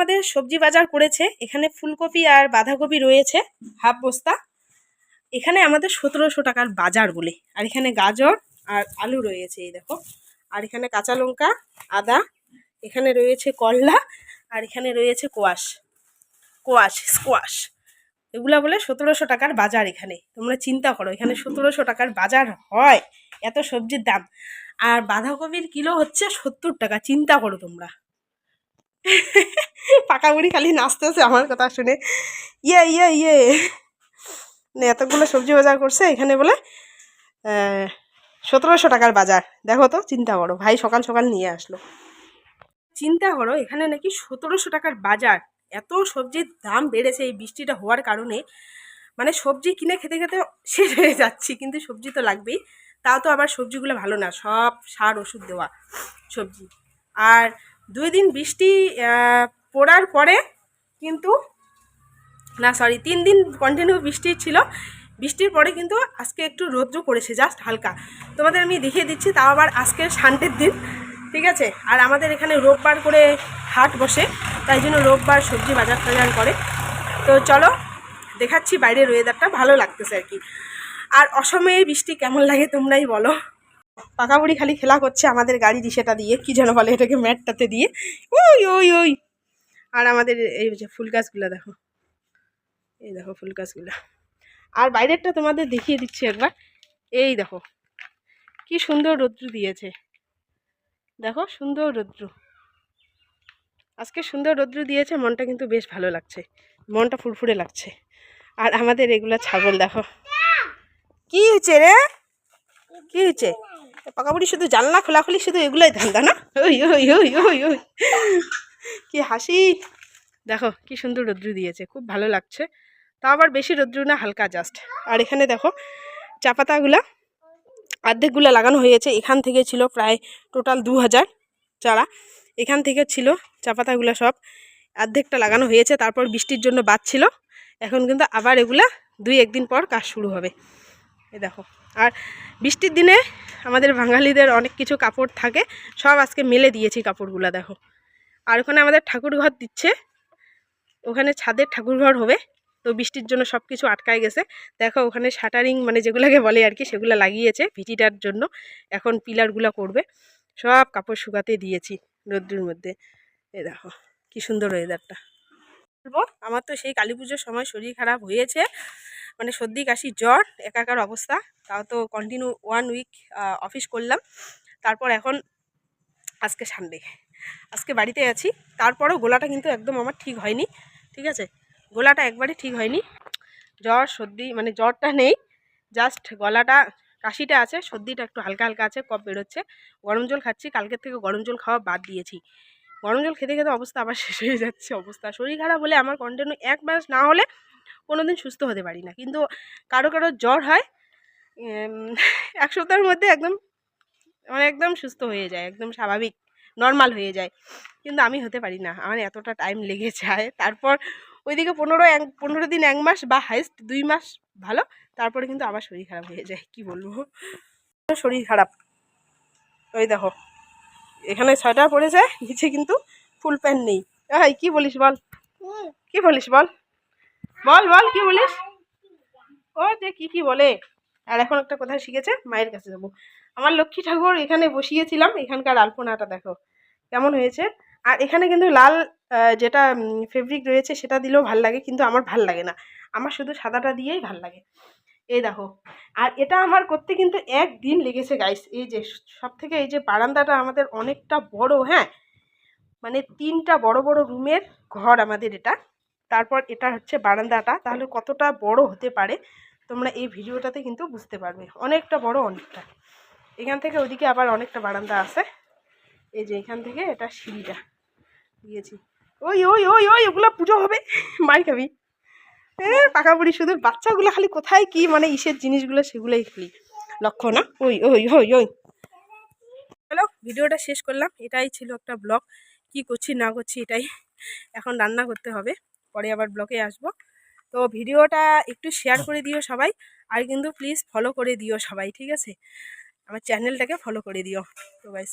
আমাদের সবজি বাজার করেছে এখানে ফুলকপি আর বাঁধাকপি রয়েছে, হাফ বস্তা। এখানে আমাদের সতেরোশো টাকার বাজার বলে। আর এখানে গাজর আর আলু রয়েছে, এই দেখো। আর এখানে কাঁচা লঙ্কা, আদা, এখানে রয়েছে করলা, আর এখানে রয়েছে কোয়াশ। Quash, squash. এগুলা বলে সতেরোশো টাকার বাজার এখানে। তোমরা চিন্তা করো, এখানে সতেরোশো টাকার বাজার হয়। এত সবজির দাম। আর বাঁধাকপির কিলো হচ্ছে সত্তর টাকা, চিন্তা করো তোমরা। পাকা বুড়ি খালি নাচতেছে আমার কথা শুনে। ইয়ে ইয়ে ইয়ে। এতগুলো সবজি বাজার করছে এখানে বলে সতেরোশো টাকার বাজার। দেখো তো, চিন্তা করো, ভাই সকাল সকাল নিয়ে আসলো। চিন্তা করো, এখানে নাকি সতেরোশো টাকার বাজার। এত সবজির দাম বেড়েছে এই বৃষ্টিটা হওয়ার কারণে। মানে সবজি কিনে খেতে খেতে শেষ হয়ে যাচ্ছি, কিন্তু সবজি তো লাগবেই। তাও তো আবার সবজিগুলো ভালো না, সব সার, ওষুধ দেওয়া সবজি। আর দুই দিন বৃষ্টি পড়ার পরে কিন্তু, না সরি তিন দিন কন্টিনিউ বৃষ্টি ছিল। বৃষ্টির পরে কিন্তু আজকে একটু রৌদ্র করেছে জাস্ট হালকা। তোমাদের আমি দেখিয়ে দিচ্ছি, তাও আবার আজকে শান্তির দিন, ঠিক আছে? আর আমাদের এখানে রোববার করে হাট বসে, তাই জন্য রোববার সবজি বাজার টাজার করে। তো চলো, দেখাচ্ছি বাইরের ওয়েদারটা ভালো লাগতেছে আর কি। আর অসময়ে বৃষ্টি কেমন লাগে তোমরাই বলো। পাকা বুড়ি খালি খেলা করছে আমাদের গাড়ি দিশেটা দিয়ে, কি যেন বলে এটাকে ম্যাটটাতে দিয়ে। ওই ওই ওই। আর আমাদের এই যে ফুল গাছগুলো দেখো। এই দেখো ফুল গাছগুলো। আর বাইরেরটা তোমাদের দেখিয়ে দিচ্ছি একবার। এই দেখো, কি সুন্দর রৌদ্র দিয়েছে। দেখো, সুন্দর রৌদ্র। আজকে সুন্দর রৌদ্র দিয়েছে, মনটা কিন্তু বেশ ভালো লাগছে। মনটা ফুরফুরে লাগছে। আর আমাদের এগুলো ছাগল দেখো। কি হয়েছে রে? কি হয়েছে? পাকাবুড়ি শুধু জানলা, খোলাখুলি শুধু এগুলোই ধান্দা না? ওই ওই ওই ওই ওই। কি হাসি। দেখো, কি সুন্দর রৌদ্র দিয়েছে, খুব ভালো লাগছে। তা আবার বেশি রৌদ্র না, হালকা জাস্ট আর এখানে দেখো, চা পাতাগুলা, অর্ধেকগুলো লাগানো হয়েছে। এখান থেকে ছিল প্রায় টোটাল দু হাজার চারা। এখান থেকে ছিল চা পাতাগুলো সব। অর্ধেকটা লাগানো হয়েছে, তারপর বৃষ্টির জন্য বাদ ছিল। এখন কিন্তু আবার এগুলা দুই একদিন পর কাজ শুরু হবে। এ দেখো। আর বৃষ্টির দিনে আমাদের বাঙালিদের অনেক কিছু কাপড় থাকে, সব আজকে মেলে দিয়েছি কাপড়গুলো, দেখো। আর ওখানে আমাদের ঠাকুর ঘর দিচ্ছে, ওখানে ছাদের ঠাকুর ঘর হবে, তো বৃষ্টির জন্য সব কিছু আটকায় গেছে। দেখো, ওখানে শাটারিং মানে যেগুলোকে বলে আর কি, সেগুলো লাগিয়েছে ভিটিটার জন্য, এখন পিলারগুলো করবে। সব কাপড় শুকাতে দিয়েছি রোদ্রুর মধ্যে। এ দেখো, কি সুন্দর ওয়েদারটা বলব, আমার তো সেই কালী পুজোর সময় শরীর খারাপ হয়েছে মানে সর্দি, কাশি, জ্বর, একাকার অবস্থা। তাও তো কন্টিনিউ ওয়ান উইক অফিস করলাম। তারপর এখন আজকে সানডে আজকে বাড়িতে আছি। তারপরেও গোলাটা কিন্তু একদম আমার ঠিক হয়নি, ঠিক আছে? গলাটা একবারে ঠিক হয়নি। জ্বর, সর্দি মানে জ্বরটা নেই। জাস্ট গলাটা, কাশিটা আছে, সর্দিটা একটু হালকা হালকা আছে, কফ বেরোচ্ছে। গরম জল খাচ্ছি, কালকের থেকে গরম জল খাওয়া বাদ দিয়েছি। গরম জল খেতে খেতে অবস্থা আবার শেষ হয়ে যাচ্ছে অবস্থা। শরীর খারাপ হলে আমার কন্টিনিউ এক মাস না হলে কোনো দিন সুস্থ হতে পারি না। কিন্তু কারও কারও জ্বর হয় এক সপ্তাহের মধ্যে একদম মানে একদম সুস্থ হয়ে যায় একদম স্বাভাবিক নর্মাল হয়ে যায়। কিন্তু আমি হতে পারি না আমার এতটা টাইম লেগে যায়। তারপর ওইদিকে পনেরো এক পনেরো দিন এক মাস বা হাইস্ট দুই মাস ভালো তারপরে কিন্তু আবার শরীর খারাপ হয়ে যায় কি বলব? শরীর খারাপ। ওই দেখো এখানে সোয়েটার পরেছে নিচে কিন্তু ফুল প্যান্ট নেই। হ্যাঁ কি বলিস বল? কি বলিস বল? বল বল, কি বলিস? ও, যে কি কি বলে? আর এখন একটা কথা শিখেছে, মায়ের কাছে যাব। আমার লক্ষ্মী ঠাকুর এখানে বসিয়েছিলাম, এখানকার আলপনাটা দেখো, কেমন হয়েছে? আর এখানে কিন্তু লাল যেটা ফেব্রিক রয়েছে, সেটা দিলেও ভালো লাগে, কিন্তু আমার ভালো লাগে না। আমার শুধু সাদাটা দিয়েই ভালো লাগে। এই দেখো, আর এটা আমার করতে কিন্তু একদিন লেগেছে গাইস এই যে সব থেকে এই যে বারান্দাটা আমাদের অনেকটা বড় হ্যাঁ? মানে তিনটা বড় বড় রুমের ঘর আমাদের এটা। তারপর এটা হচ্ছে বারান্দাটা, তাহলে কতটা বড় হতে পারে তোমরা এই ভিডিওটাতে কিন্তু বুঝতে পারবে। অনেকটা বড়, অনেকটা। এখান থেকে ওইদিকে আবার অনেকটা বারান্দা আছে। এই যে এখান থেকে এটা সিঁড়িটা দিয়েছি। ওই ওই ওই ওই, ওগুলো পুজো হবে। মার খাবি। হ্যাঁ পাকা বুড়ি শুধু। বাচ্চাগুলো খালি কোথায় কি মানে ইসের জিনিসগুলো সেগুলোই খালি। লক্ষ্য না? ওই ওই ওই ওই। চলো, ভিডিওটা শেষ করলাম। এটাই ছিল একটা ব্লগ। কি করছি, না করছি, এটাই। এখন রান্না করতে হবে। পরে আবার ব্লগে আসব। তো ভিডিওটা একটু শেয়ার করে দিও সবাই, আর কিন্তু প্লিজ ফলো করে দিও সবাই, ঠিক আছে? আমার চ্যানেলটাকে ফলো করে দিও। তো বাইস